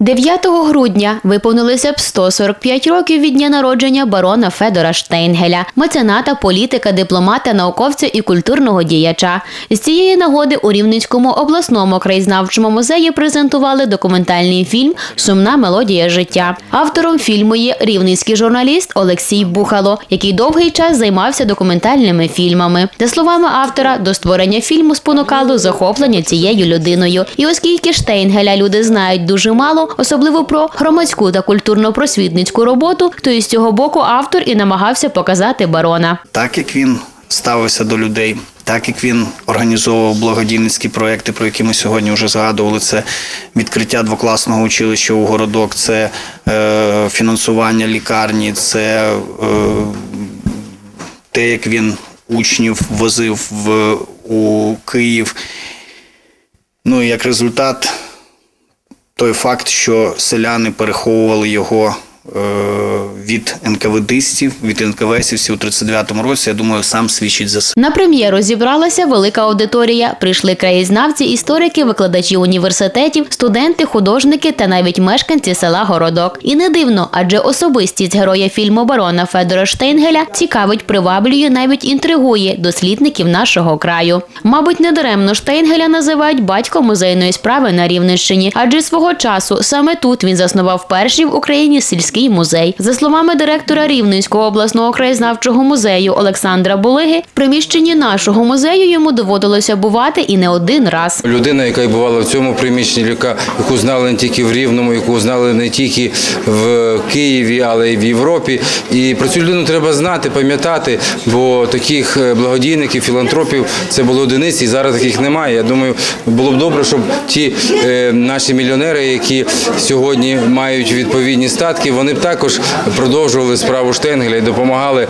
9 грудня виповнилося б 145 років від дня народження барона Федора Штейнгеля, мецената, політика, дипломата, науковця і культурного діяча. З цієї нагоди у Рівненському обласному краєзнавчому музеї презентували документальний фільм Сумна мелодія життя. Автором фільму є рівненський журналіст Олексій Бухало, який довгий час займався документальними фільмами. За словами автора, до створення фільму спонукало захоплення цією людиною. І оскільки Штейнгеля люди знають дуже мало, особливо про громадську та культурно-просвітницьку роботу, то із цього боку автор і намагався показати барона. Так як він ставився до людей, так як він організовував благодійницькі проекти, про які ми сьогодні вже згадували, це відкриття двокласного училища у городок, це е, фінансування лікарні, це е, те, як він учнів возив в, у Київ. Ну і як результат, той факт, що селяни переховували його від НКВДистів, від НКВСівців у 39-му році, я думаю, сам свідчить за себе. На прем'єру зібралася велика аудиторія. Прийшли краєзнавці, історики, викладачі університетів, студенти, художники та навіть мешканці села Городок. І не дивно, адже особистість героя фільму барона Федора Штейнгеля цікавить, приваблює, навіть інтригує дослідників нашого краю. Мабуть, недаремно Штейнгеля називають батьком музейної справи на Рівненщині, адже свого часу саме тут він заснував перший в Україні сільський музей. За словами директора Рівненського обласного краєзнавчого музею Олександра Булиги, в приміщенні нашого музею йому доводилося бувати і не один раз. Людина, яка бувала в цьому приміщенні, яка, яку знали не тільки в Рівному, яку знали не тільки в Києві, але й в Європі. І про цю людину треба знати, пам'ятати, бо таких е, благодійників, філантропів це було одиниці, і зараз таких немає. Я думаю, було б добре, щоб ті е, наші мільйонери, які сьогодні мають відповідні статки, вони б також продовжували справу Штенгеля і допомагали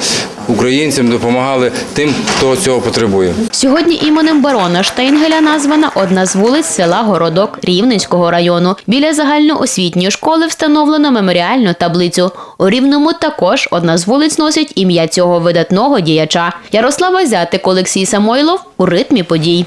українцям, допомагали тим, хто цього потребує. Сьогодні іменем барона Штейнгеля названа одна з вулиць села Городок Рівненського району. Біля загальноосвітньої школи встановлено меморіальну таблицю. У Рівному також одна з вулиць носить ім'я цього видатного діяча. Ярослава Зятик, Олексій Самойлов у ритмі подій.